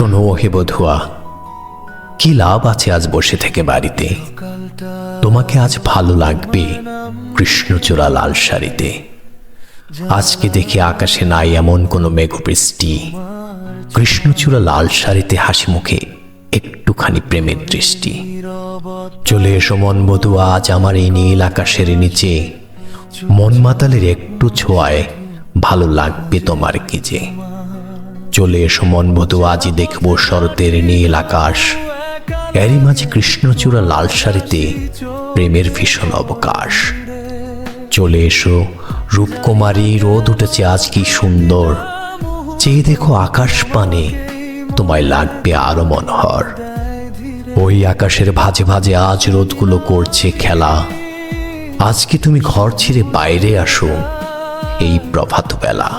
শোনো হে বধুয়া, কি লাভ আছে আজ বসে থেকে বাড়িতে? তোমাকে আজ ভালো লাগবে কৃষ্ণচূড়া লাল শাড়িতে। আজকে দেখি আকাশে নাই এমন কোনো মেঘবৃষ্টি। কৃষ্ণচূড়া লাল শাড়িতে হাসি মুখে একটুখানি প্রেমের দৃষ্টি। চলে এসো মন বধু আজ আমার এই নীল আকাশের নিচে। মন মাতালের একটু ছোঁয়ায় ভালো লাগবে তোমার কি যে। চলে এসো, মন বধু আজই দেখব শরতের নীল আকাশ। এরই মাঝে কৃষ্ণচূড়া লাল শাড়িতে প্রেমের ভীষণ অবকাশ। চলে এসো, রূপকুমারী, রোদ উঠেছে আজ কি সুন্দর। চেয়ে দেখো আকাশ পানে তোমায় লাগবে আরও মনোহর। ওই আকাশের ভাজে ভাজে আজ রোদগুলো করছে খেলা। আজকে তুমি ঘর ছেড়ে বাইরে আসো? এই প্রভাত বেলা।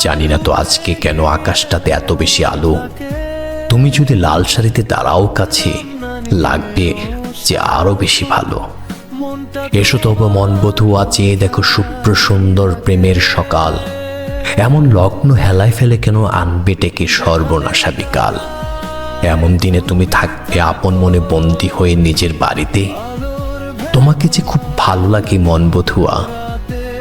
জানি না তো আজকে কেন আকাশটাতে এত বেশি আলো। তুমি যদি লাল শাড়িতে দাঁড়াও কাছে, লাগবে যে আরও বেশি ভালো। এসো তবে মন বধুয়া চেয়ে দেখো শুভ্র সুন্দর প্রেমের সকাল। এমন লগ্ন হেলায় ফেলে কেন আনবে টেকে সর্বনাশা বিকাল। এমন দিনে তুমি থাকবে আপন মনে বন্দি হয়ে নিজের বাড়িতে। তোমাকে যে খুব ভালো লাগে মন বধুয়া।